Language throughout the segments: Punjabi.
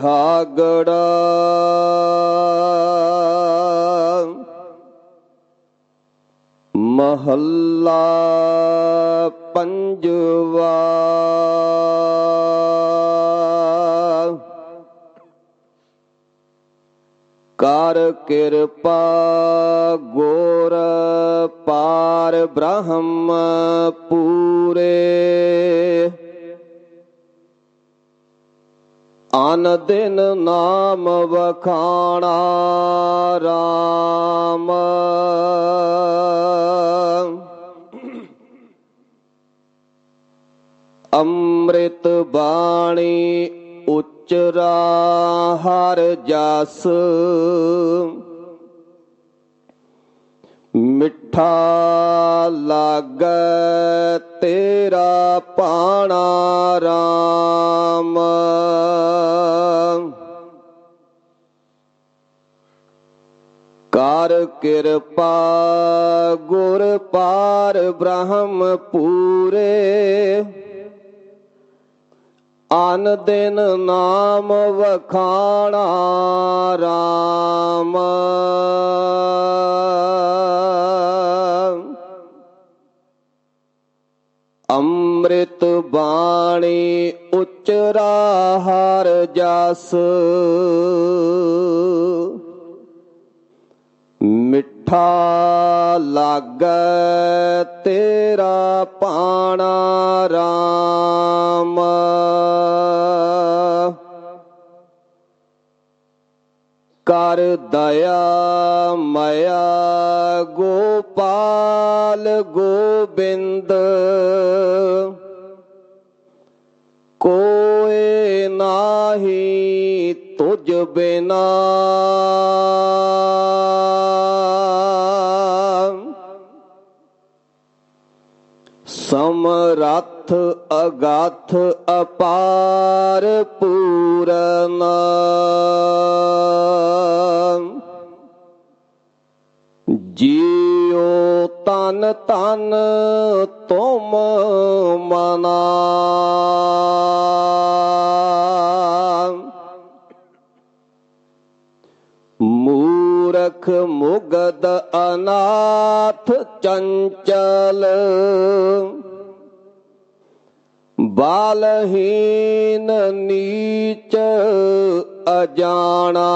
ਬਿਹਾਗੜਾ। ਮਹੱਲਾ ਪੰਜਵਾ। ਕਰ ਕਿਰਪਾ ਗੋਰ ਪਾਰ ਬ੍ਰਹਮ ਪੂਰੇ। ਅਨ ਦਿਨ ਨਾਮ ਵਖਾਣਾ ਰਾਮ। ਅੰਮ੍ਰਿਤ ਬਾਣੀ ਉਚਰਾ ਹਰ ਜਸ। ਮਿੱਠਾ ਲਾਗੈ ਤੇਰਾ ਪਾਣਾ ਰਾਮ। ਕਰ ਕਿਰਪਾ ਗੁਰ ਪਾਰ ਬ੍ਰਹਮ ਪੂਰੇ। ਅਨ ਦਿਨ ਨਾਮ ਵਖਾਣਾ ਰਾਮ। ਅੰਮ੍ਰਿਤ ਬਾਣੀ ਉਚਰਾ ਹਰ ਜਸ। ਮਿੱਠਾ ਲਾਗੈ ਤੇਰਾ ਪਾਣਾ ਰਾਮ। ਕਰ ਦਇਆ ਮਇਆ ਗੋਪਾਲ ਗੋਬਿੰਦ। ਨਾਹੀ ਤੁਝ ਬਿਨਾ ਸਮਰੱਥ ਅਗਾਥ ਅਪਾਰ ਪੂਰਨ ਜੀਉ ਤਨ ਤਨ ਤੁਮ ਮਨਾ ਅਨਾਥ ਚੰਚਲ ਬਾਲਹੀਨ ਨੀਚ ਅਜਾਣਾ।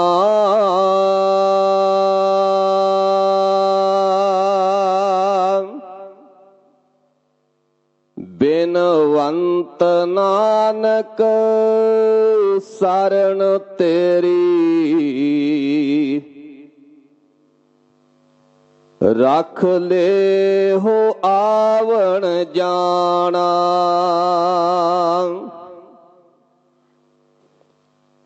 ਬਿਨਵੰਤ ਨਾਨਕ ਸਰਣ ਤੇਰੀ ਰਖ ਲੇ ਹੋ ਆਵਣ ਜਾਣਾ।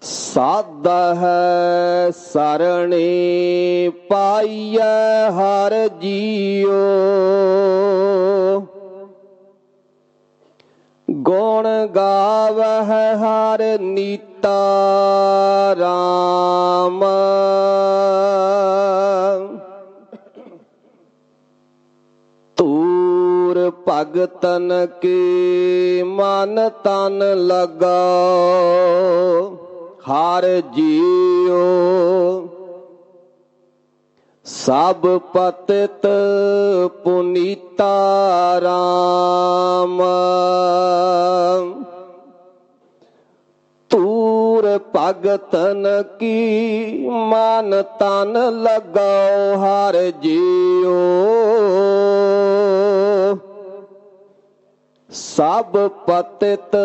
ਸਾਧ ਹੈ ਸਰਣੀ ਪਾਈਐ ਹਰ ਜੀਓ ਗੁਣ ਗਾਵਹਿ ਹਰ ਨੀਤਾ ਰਾਮ। ਭਗਤਨ ਕੀ ਮਨ ਤਨ ਲਗਾਓ, ਹਰ ਜੀਉ। ਸਭ ਪਤਿਤ ਪੁਨੀਤਾ ਰਾਮ। ਤੂਰ ਭਗਤਨ ਕੀ ਮਨ ਤਨ ਲਗਾਓ, ਹਰ ਜੀਉ। ਸਭ ਪਤਿਤ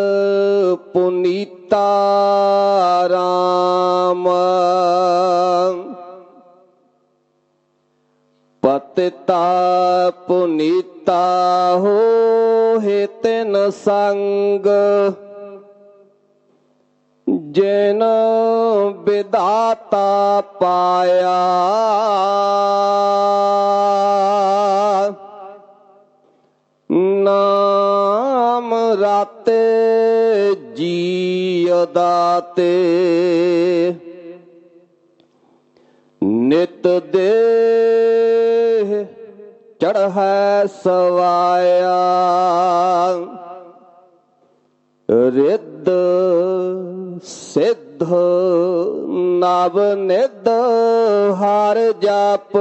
ਪੁਨੀਤਾ ਰਾਮ। ਪਤਿਤਾ ਪੁਨੀਤਾ ਹੋ ਤਿਨ ਸੰਗ ਜਿਨ ਵਿਦਾਤਾ ਪਾਇਆ। ਰਾਤੇ ਜੀ ਦਾਤੇ ਨਿਤ ਦੇ ਚੜ੍ਹੈ ਸਵਾਇਆ। ਰਿੱਧ ਸਿੱਧ ਨਵ ਨਿਧ ਹਰ ਜਪ।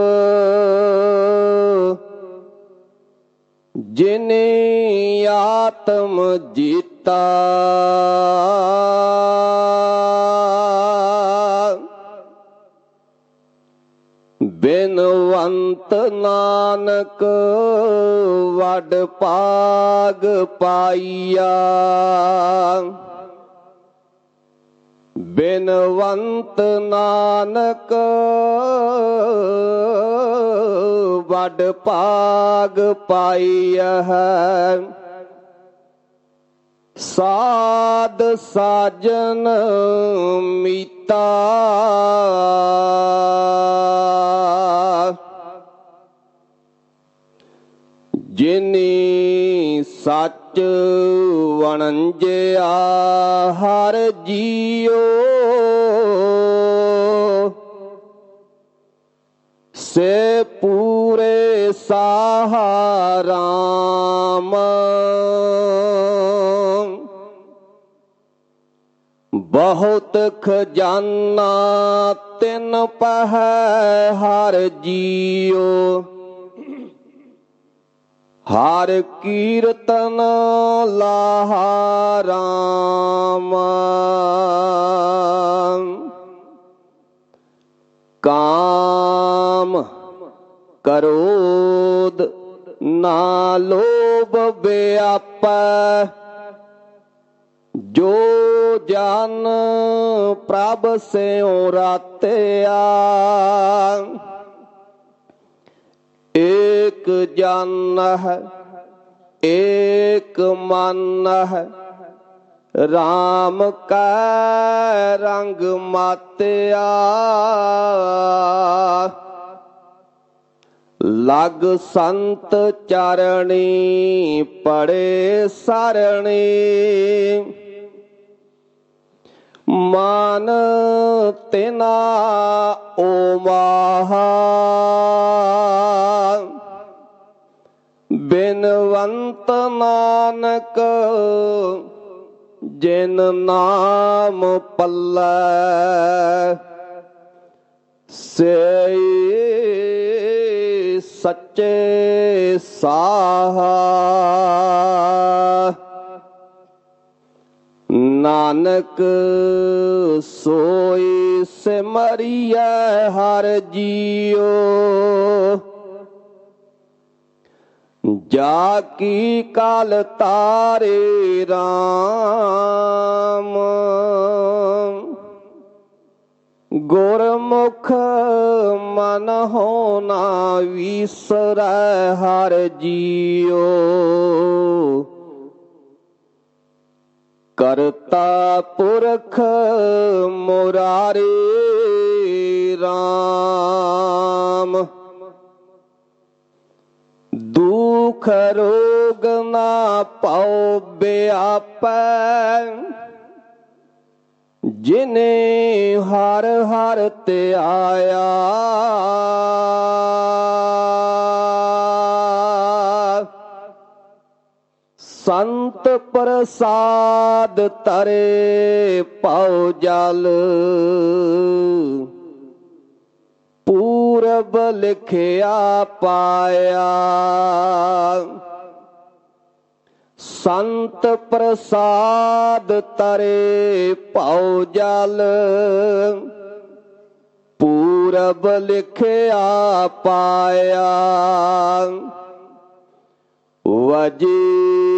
ਜਿਨੇ ਆਤਮ ਜੀਤਾ। ਬਿਨਵੰਤ ਨਾਨਕ ਵਡ ਪਾਗ ਪਾਈਆ। ਬਿਨਵੰਤ ਨਾਨਕ ਵਡ ਪਾਗ ਪਾਈਆ ਹੈ। ਸਾਧ ਸਾਜਨ ਮੀਤਾ। ਜਿਨੀ ਸੱਚ ਵਣੰਜਿਆ ਹਰ ਜੀਓ ਸੇ ਪੂਰੇ ਸਹਾਰਾਮ ਬਹੁਤ ਖਜ਼ਾਨਾ ਤਿਨ ਪਹਿ ਹਰ ਜੀਓ। ਹਰ ਕੀਰਤਨ ਲਾਹਾ ਰਾਮ ਕਾਮ ਕਰੋਦ ਨਾ ਲੋਭ ਵਿਆਪੈ। ਜੋ ਜਨ ਪ੍ਰਭ ਸਿਉ ਰਾਤਿਆ, ਏਕ ਜਨ ਹੈ ਏਕ ਮਨ ਹੈ RAM ਕੈ ਰੰਗ ਮਾਤਿਆ। ਲਗ ਸੰਤ ਚਰਣੀ, ਪੜੇ ਸਰਣੀ। ਮਨ ਤਿਨਾ ਓ ਮਾਹਾ ਬਿਨਵੰਤ ਨਾਨਕ ਜਿਨ ਨਾਮ ਪੱਲੇ ਸੇ ਸੱਚੇ ਸਾਹਾ। ਨਾਨਕ ਸੋਈ ਸਿਮਰਿਐ ਹਰ ਜੀਓ ਜਾ ਕੀ ਕਾਲ ਤਾਰੇ RAM ਗੁਰਮੁਖ ਮਨ ਨਾ ਵਿਸਰੈ ਹਰ ਜੀਓ ਕਰਤਾ ਪੁਰਖ ਮੁਰਾਰੀ RAM ਦੁਖ ਰੋਗ ਨਾ ਪਾਉ ਬਿਆਪੈ। ਜਿਨੇ ਹਰ ਹਰ ਤੇ ਆਇਆ ਸੰਤ ਪ੍ਰਸਾਦ ਤਰੇ ਪਾਉ ਜਲ। ਪੂਰਬ ਲਿਖਿਆ ਪਾਇਆ। ਸੰਤ ਪ੍ਰਸਾਦ ਤਰੇ ਪਾਉ ਜਲ। ਪੂਰਬ ਲਿਖਿਆ ਪਾਇਆ। ਵਜੀ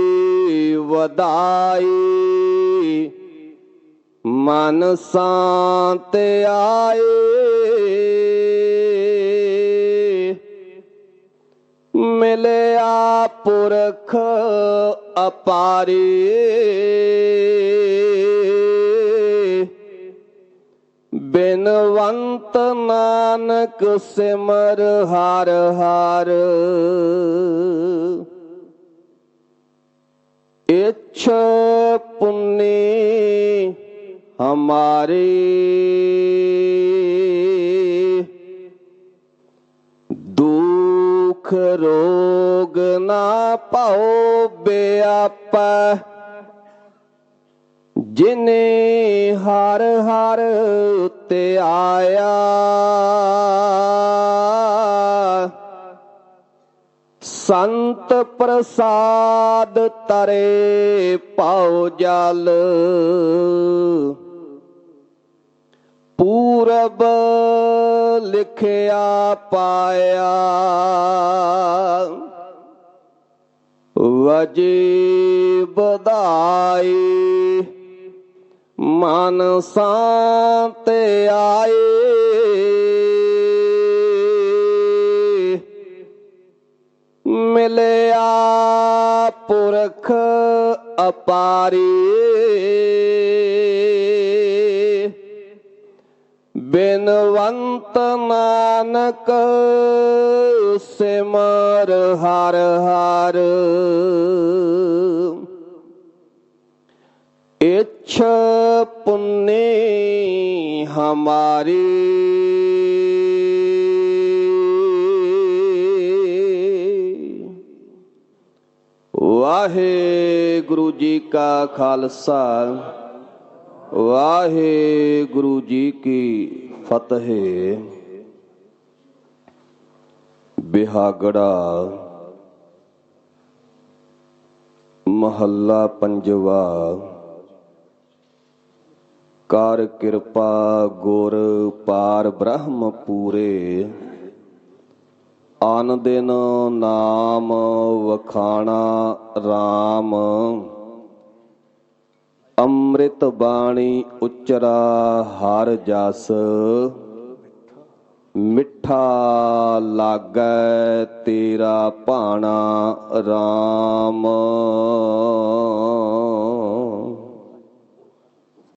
ਵਦਾਈ ਮਨ ਸ਼ਾਂਤ ਆਏ। ਮਿਲਿਆ ਪੁਰਖ ਅਪਾਰੀ। ਬਿਨਵੰਤ ਨਾਨਕ ਸਿਮਰ ਹਰ ਹਰ। ਇਛ ਪੁੰਨੀ ਹਮਾਰੀ। ਦੁਖ ਰੋਗ ਨਾ ਪਾਓ ਬਿਆਪੈ। ਜਿਨੇ ਹਰ ਹਰ ਤੇ ਆਇਆ। ਸੰਤ ਪ੍ਰਸਾਦ ਤਰੇ ਪਾਉ ਜਲ। ਪੂਰਬ ਲਿਖਿਆ ਪਾਇਆ। ਵਜੀ ਬਧਾਈ ਮਨ ਸਾਂਤ ਆਏ ਮਿਲਿਆ ਪੁਰਖ ਅਪਾਰੀ। ਬਿਨਵੰਤ ਨਾਨਕ ਸਿਮਰ ਹਰ ਹਰ। ਇਛ ਪੁੰਨੇ ਹਮਾਰੀ। ਵਾਹਿਗੁਰੂ ਜੀ ਕਾ ਖਾਲਸਾ, ਵਾਹਿਗੁਰੂ ਜੀ ਕੀ ਫਤਿਹ। ਬਿਹਾਗੜਾ ਮਹੱਲਾ ਪੰਜਵਾ, ਕਰ ਕਿਰਪਾ ਗੁਰ ਪਾਰ ਬ੍ਰਹਮ ਪੂਰੇ ਆਨ ਦਿਨ ਨਾਮ ਵਖਾਣਾ RAM ਅੰਮ੍ਰਿਤ ਬਾਣੀ ਉਚਰਾ ਹਰ ਜਸ। ਮਿੱਠਾ ਲਾਗੈ ਤੇਰਾ ਭਾਣਾ RAM